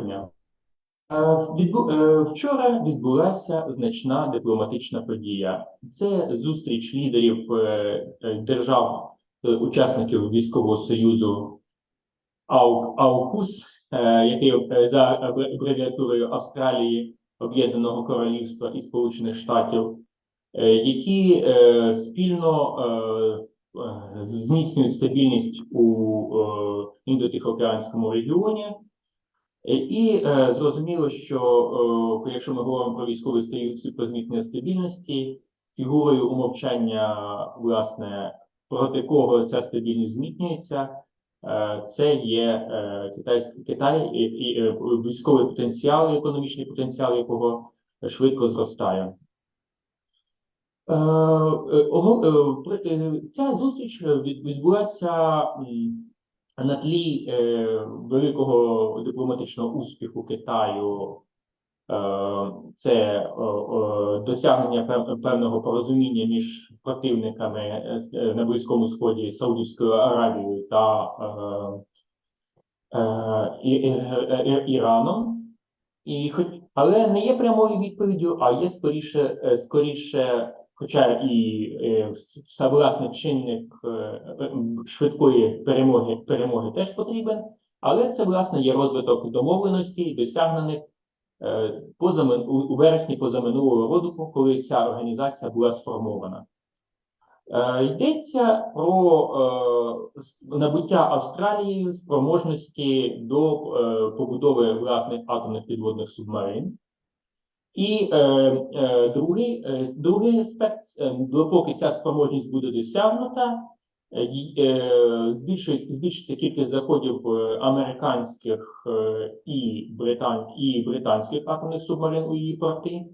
Дня. Е, е, Вчора відбулася значна дипломатична подія. Це зустріч лідерів е, держав, учасників військового союзу АУК, АУКУС, який за абревіатурою Австралії, Об'єднаного Королівства і Сполучених Штатів, які спільно зміцнюють стабільність у індотихоокеанському регіоні. Е, І е, зрозуміло, що е, якщо ми говоримо про військовий союз про зміцнення стабільності, фігурою умовчання, власне, проти кого ця стабільність зміцнюється, це є е, Китай, і, військовий потенціал, економічний потенціал якого швидко зростає. Ця зустріч відбулася на тлі е, великого дипломатичного успіху Китаю. Е, це е, е, досягнення певного порозуміння між противниками на Близькому Сході Саудівською Аравією та Іраном. І але не є прямою відповіддю, а є скоріше, скоріше, хоча і е, власне чинник е, е, швидкої перемоги, перемоги теж потрібен, але це власне є розвиток домовленостей, досягнених е, позамин, у, вересні позаминулого року, коли ця організація була сформована. Е, Йдеться про е, набуття Австралією спроможності до е, побудови власних атомних підводних субмарин. І е, е, другий, е, другий аспект, е, допоки ця спроможність буде досягнута, е, е, збільшується, збільшиться кількість заходів е, американських е, і, британ, і британських атомних субмарин у її порти.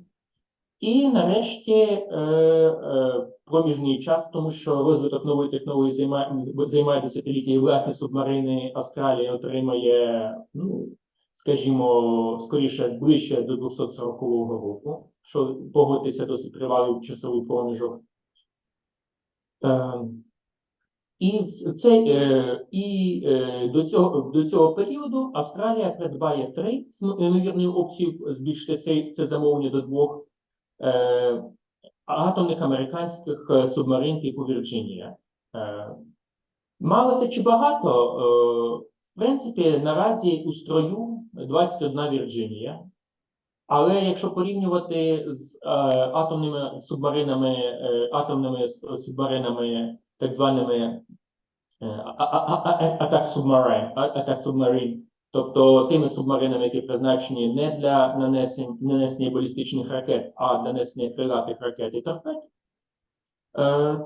І нарешті е, е, проміжний час, тому що розвиток нової технології займає, займає десятиліття, і власні субмарини Австралія отримає, ну, скажімо, скоріше ближче до 240 року, що погодьтеся досить тривалий часовий проміжок. Е, і в цей, е, і е, до цього до цього періоду Австралія придбає три з ймовірною збільшити цей це замовлення до двох е, атомних американських е, субмарин типу Вірджинія. Е, малося чи багато? Е, в принципі, наразі у строю 21 Вірджинія. Але якщо порівнювати з е, атомними субмаринами, е, атомними субмаринами, так званими е, атак субмарин, тобто тими субмаринами, які призначені не для нанесення, нанесення балістичних ракет, а для нанесення крилатих ракет і торпед,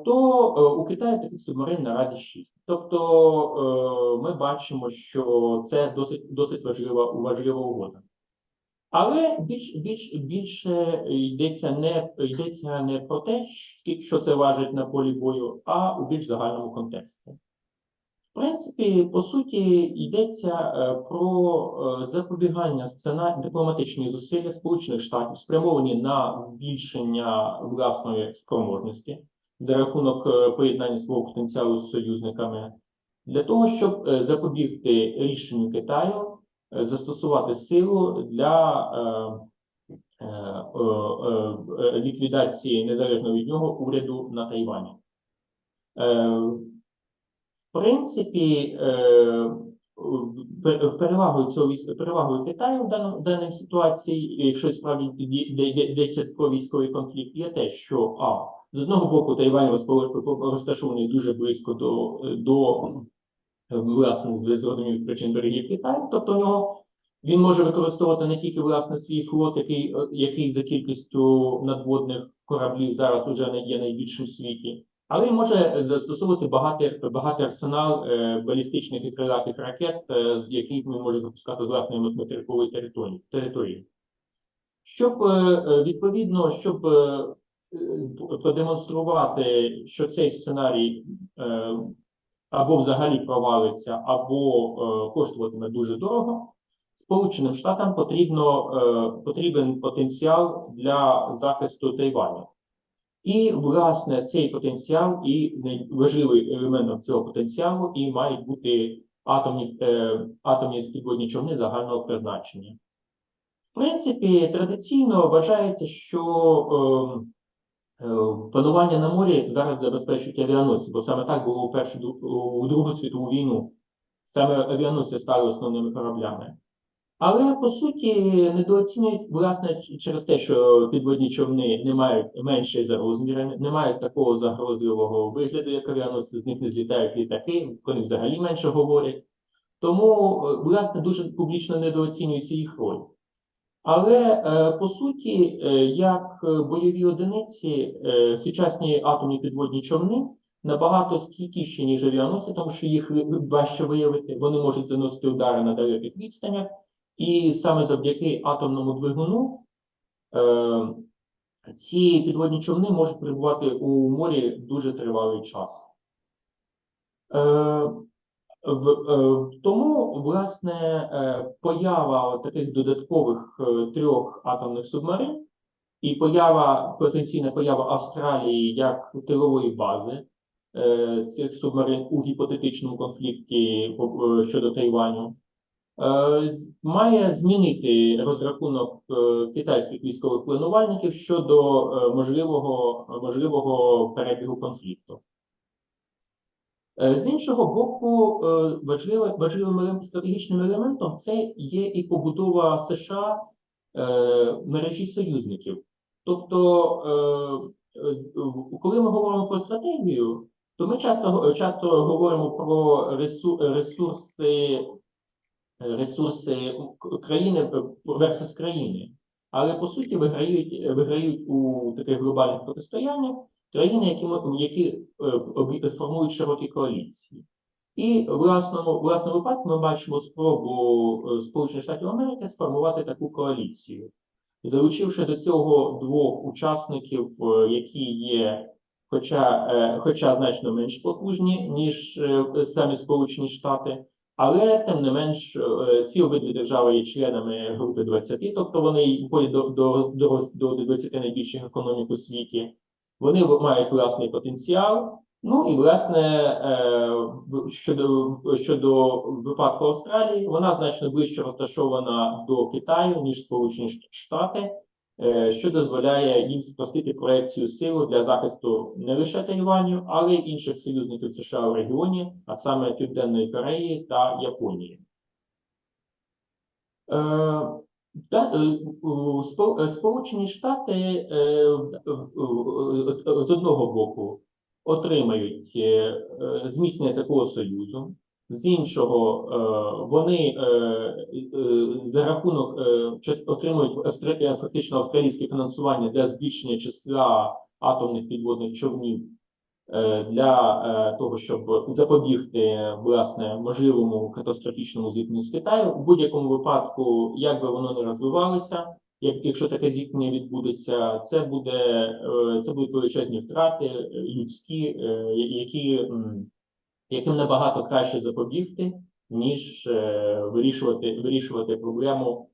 то е, у Китаї таких субмарин наразі 6. Тобто е, ми бачимо, що це досить, досить важлива, важлива угода. Але більш, більш, більше йдеться не, йдеться не про те, що це важить на полі бою, а у більш загальному контексті. В принципі, по суті, йдеться е, про е, запобігання сцена дипломатичні зусилля Сполучених Штатів, спрямовані на збільшення власної спроможності за рахунок е, поєднання свого потенціалу з союзниками, для того, щоб е, запобігти рішенню Китаю е, застосувати силу для ліквідації незалежно від нього уряду на Тайвані. В принципі, перевагою цього перевагою Китаю в даній ситуації, якщо справді йде- йде- йде- йдеться про військовий конфлікт, є те, що а з одного боку Тайвань розташований дуже близько до, до е, власне з зрозумілих причин берегів Китаю, тобто нього він може використовувати не тільки власне свій флот, який, е, який за кількістю надводних кораблів зараз уже не є найбільшим в світі, але й може застосовувати багатий, багатий арсенал е, балістичних і крилатих ракет, е, з яких він може запускати з власної материкової території. Щоб е, відповідно, щоб продемонструвати, що цей сценарій е, або взагалі провалиться, або е, коштуватиме дуже дорого. Сполученим Штатам потрібно, е, потрібен потенціал для захисту Тайваню. І, власне, цей потенціал і важливий елементом цього потенціалу і мають бути атомні, е, атомні підводні човни загального призначення. В принципі, традиційно вважається, що е, е, панування на морі зараз забезпечують авіаносці, бо саме так було у першу у Другу світову війну. Саме авіаносці стали основними кораблями. Але по суті недооцінюють власне через те, що підводні човни не мають менше за розмірами, не мають такого загрозливого вигляду, як авіаносці, з них не злітають літаки, вони взагалі менше говорять. Тому, е, власне, дуже публічно недооцінюється їх роль. Але е, по суті, е, як е, бойові одиниці, сучасні атомні підводні човни набагато стійкіші, ніж авіаносці, тому що їх важче виявити. Вони можуть заносити удари на далеких відстанях, і саме завдяки атомному двигуну ці підводні човни можуть перебувати у морі дуже тривалий час. Е, в, тому, власне, е, поява таких додаткових е, трьох атомних субмарин і поява, потенційна поява Австралії як тилової бази цих субмарин у гіпотетичному конфлікті щодо Тайваню, має змінити розрахунок китайських військових планувальників щодо можливого, можливого перебігу конфлікту. Е, З іншого боку, е, важливим стратегічним елементом це є і побудова США мережі союзників. Тобто, е, коли ми говоримо про стратегію, то ми часто, часто говоримо про ресурси, ресурси країни versus країни. Але по суті виграють, виграють у таких глобальних протистояннях країни, які, які е, формують широкі коаліції. І в власному, власному випадку ми бачимо спробу е, Сполучених Штатів Америки сформувати таку коаліцію, залучивши до цього двох учасників, е, які є, хоча, хоча значно менш потужні, ніж самі Сполучені Штати, але тим не менш ці обидві держави є членами групи 20, тобто вони входять до, до, до, до 20 найбільших економік у світі. Вони мають власний потенціал. Ну і власне е, щодо щодо випадку Австралії, вона значно ближче розташована до Китаю ніж Сполучені Штати, е, що дозволяє їм спростити проекцію сил для захисту не лише Тайваню, але й інших союзників США в регіоні, а саме Південної Кореї та Японії. Е, е, Сполучені Штати е, з одного боку отримають зміцнення такого союзу, з іншого вони за рахунок отримують фактично австралійське фінансування для збільшення числа атомних підводних човнів для е, того, щоб запобігти власне можливому катастрофічному зіткненню з Китаю. У будь-якому випадку, як би воно не розвивалося, як, якщо таке зіткнення відбудеться, це буде е, це будуть величезні втрати е, людські, е, які, яким набагато краще запобігти, ніж е, вирішувати, вирішувати проблему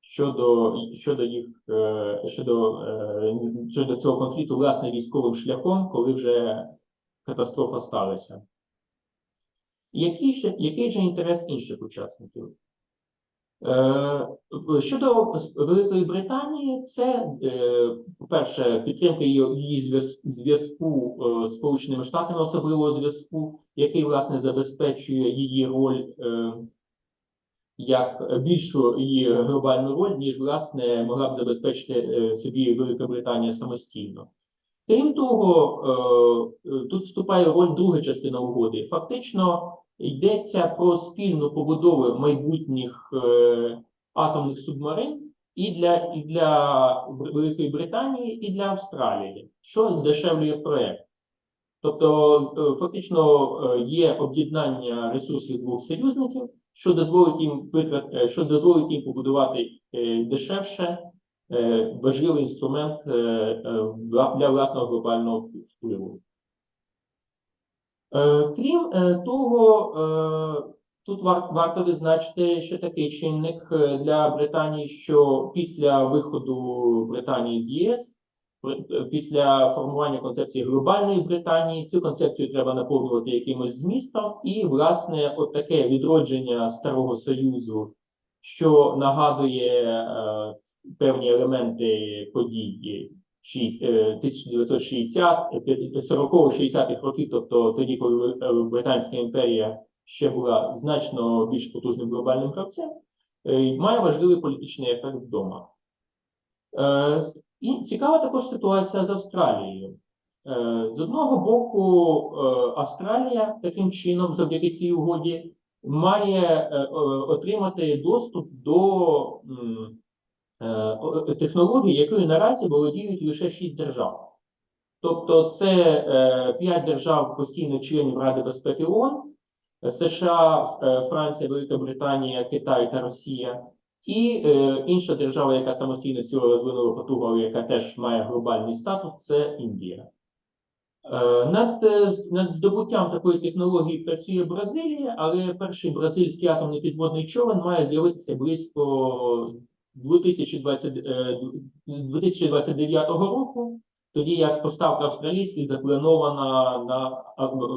щодо, щодо їх е, щодо, е, щодо цього конфлікту власне військовим шляхом, коли вже катастрофа сталася. Який же, який же інтерес інших учасників? Е, Щодо Великої Британії, це, е, по-перше, підтримка її, зв'язку е, з Сполученими Штатами, особливого зв'язку, який, власне, забезпечує її роль як більшу її глобальну роль, ніж, власне, могла б забезпечити собі Велика Британія самостійно. Крім того, е, е, тут вступає роль друга частина угоди. Фактично йдеться про спільну побудову майбутніх е, атомних субмарин і для, і для Великої Британії, і для Австралії, що здешевлює проект. Тобто, фактично є об'єднання ресурсів двох союзників, що дозволить їм що дозволить їм побудувати дешевше важливий інструмент е, е, для власного глобального впливу. Е, Крім е, того, е, тут варто відзначити ще такий чинник е, для Британії, що після виходу Британії з ЄС Після формування концепції глобальної Британії цю концепцію треба наповнювати якимось змістом, і, власне, от таке відродження Старого Союзу, що нагадує е, певні елементи подій шість- е, 1960, 40-60-х років, тобто тоді, коли е, Британська імперія ще була значно більш потужним глобальним гравцем, е, має важливий політичний ефект вдома. Е, І цікава також ситуація з Австралією. З одного боку, Австралія таким чином, завдяки цій угоді, має отримати доступ до технологій, якою наразі володіють лише шість держав. Тобто, це е, п'ять держав постійно членів Ради безпеки ООН, США, е, Франція, Велика Британія, Китай та Росія. І е, інша держава, яка самостійно цього розвинула потугу, яка теж має глобальний статус, це Індія. Е, над, е, над здобуттям такої технології працює Бразилія, але перший бразильський атомний підводний човен має з'явитися близько 2020, е, 2029 року, тоді як поставка австралійських запланована на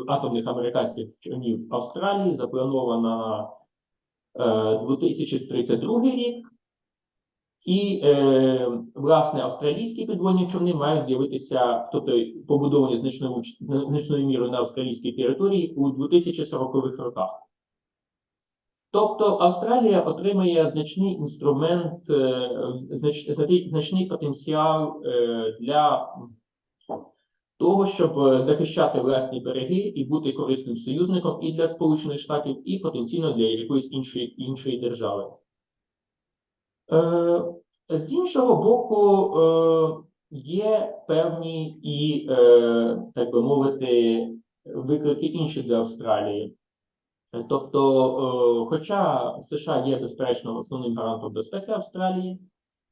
атомних американських човнів Австралії, запланована на е, 2032 рік. І, е, власне, австралійські підводні човни мають з'явитися, тобто побудовані значною, значною мірою на австралійській території у 2040-х роках. Тобто Австралія отримає значний інструмент, е, знач, знач- значний потенціал е, для того, щоб е, захищати власні береги і бути корисним союзником і для Сполучених Штатів, і потенційно для якоїсь іншої, іншої держави. З іншого боку, є певні і, так би мовити, виклики інші для Австралії. Тобто, е, хоча США є безперечно основним гарантом безпеки Австралії,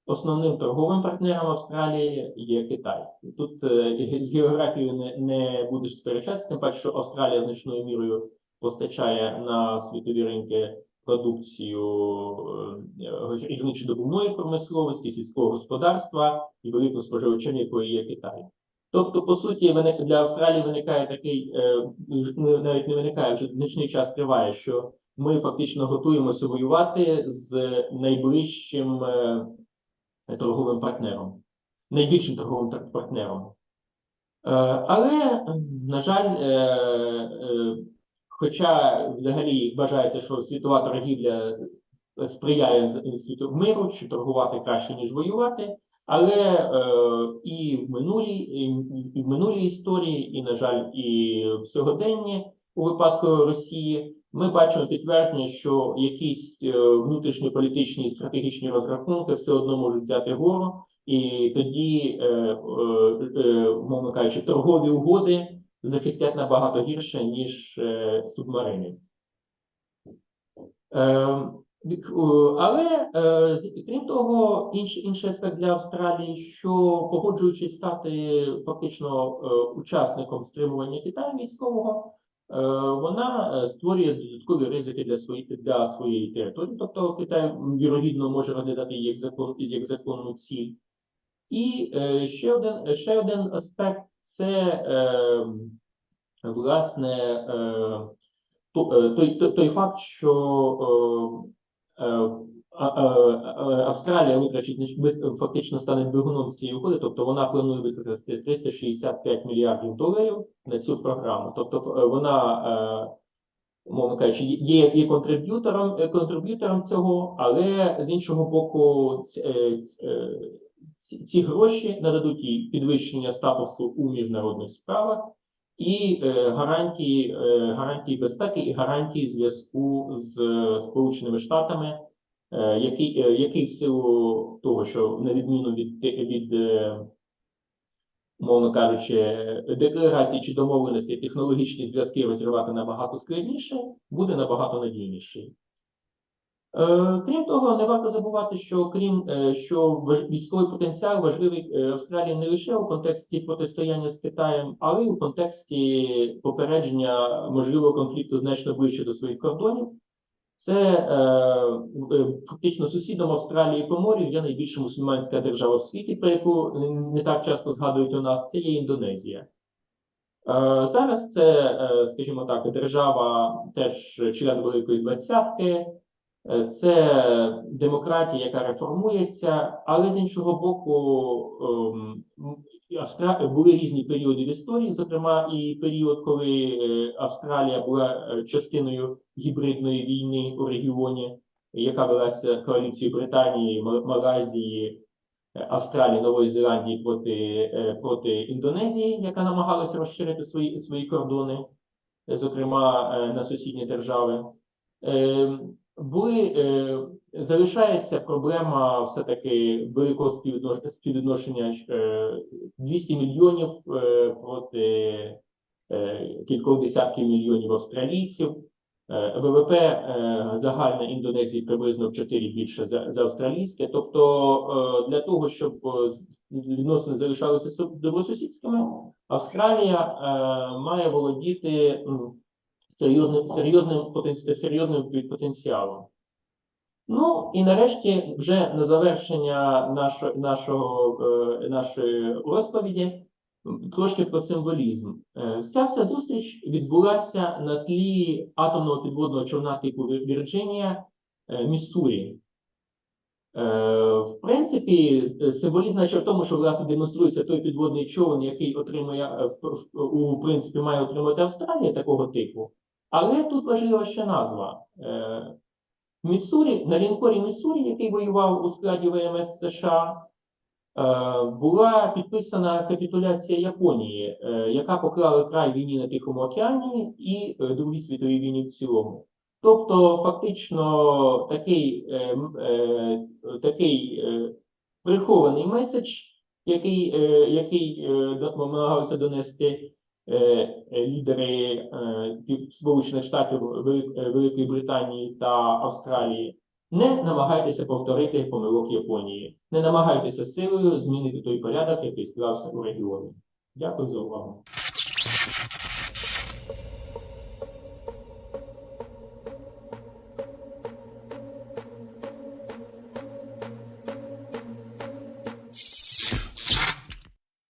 основним торговим партнером Австралії є Китай. Тут е, з географією не, не будеш сперечатися, тим паче, що Австралія значною мірою постачає на світові ринки продукцію е, гірничо-добувної промисловості, сільського господарства і великим споживачем, якої є Китай. Тобто, по суті, для Австралії виникає такий, е, навіть не виникає, вже значний час триває, що ми фактично готуємося воювати з найближчим е, торговим партнером, найбільшим торговим партнером. Е, Але, на жаль, хоча взагалі вважається, що світова торгівля сприяє світу миру, що торгувати краще, ніж воювати, але е, і в минулій, і, в минулій історії, і, на жаль, і в сьогоденні у випадку Росії ми бачимо підтвердження, що якісь е, внутрішньополітичні і стратегічні розрахунки все одно можуть взяти гору, і тоді, е, е, е, мовно кажучи, торгові угоди захистять набагато гірше, ніж е, субмарини. Е, Але е, крім того, інший, інший аспект для Австралії, що погоджуючись стати фактично е, учасником стримування Китаю військового, е, вона е, створює додаткові ризики для своєї для своєї території. Тобто Китай вірогідно може розглядати як закон як законну ціль. І е, ще один ще один аспект це е, власне е, то- е, той, той, той факт, що е, е, Австралія витрачить фактично стане двигуном цієї угоди, тобто вона планує витратити 365 мільярдів доларів на цю програму. Тобто е, вона, е, мовно кажучи, є, є контриб'ютором, е, контриб'ютором цього, але з іншого боку, е, е, ці гроші нададуть їй підвищення статусу у міжнародних справах і е, гарантії, е, гарантії безпеки і гарантії зв'язку з е, Сполученими Штатами, які, е, в силу того, що на відміну від, від мовно кажучи, декларації чи домовленості технологічні зв'язки розірвати набагато складніше, буде набагато надійніший. Е, Крім того, не варто забувати, що крім е, що військовий потенціал важливий е, Австралії не лише у контексті протистояння з Китаєм, але й у контексті попередження можливого конфлікту значно ближче до своїх кордонів. Це е, фактично сусідом Австралії по морю є найбільша мусульманська держава в світі, про яку не так часто згадують у нас. Це є Індонезія. Зараз це, скажімо так, держава теж член Великої Двадцятки. Е, Це демократія, яка реформується, але з іншого боку, ем, були різні періоди в історії, зокрема і період, коли е, Австралія була е, частиною гібридної війни у регіоні, яка велася коаліцією Британії, Малайзії, Австралії, Нової Зеландії проти, проти Індонезії, яка намагалася розширити свої, свої кордони, зокрема на сусідні держави. Е, Були, е, залишається проблема все-таки великого співвіднош- співвідношення е, 200 мільйонів е, проти е, кількох десятків мільйонів австралійців. Е, ВВП е, загальне Індонезії приблизно в 4 більше за, за австралійське. Тобто е, для того, щоб е, відносини залишалися су- добросусідськими, Австралія е, має володіти серйозним, серйозним, серйозним потенціалом. Ну і нарешті, вже на завершення нашо, нашого, е, нашої розповіді, трошки про символізм. Е, Вся вся зустріч відбулася на тлі атомного підводного човна типу Вір- Вірджинія е, Міссурі. В принципі, символізм наче в тому, що власне демонструється той підводний човен, який отримує у принципі має отримати Австралія такого типу. Але тут важлива ще назва. Е, Міссурі, на лінкорі Міссурі, який воював у складі ВМС США, е, була підписана капітуляція Японії, е, яка поклала край війні на Тихому океані і Другій світовій війні в цілому. Тобто, фактично, такий, такий прихований меседж, який, який намагалися донести лідери е, Сполучених Штатів, е, Великої Британії та Австралії. Не намагайтеся повторити помилок Японії. Не намагайтеся силою змінити той порядок, який склався у регіоні. Дякую за увагу.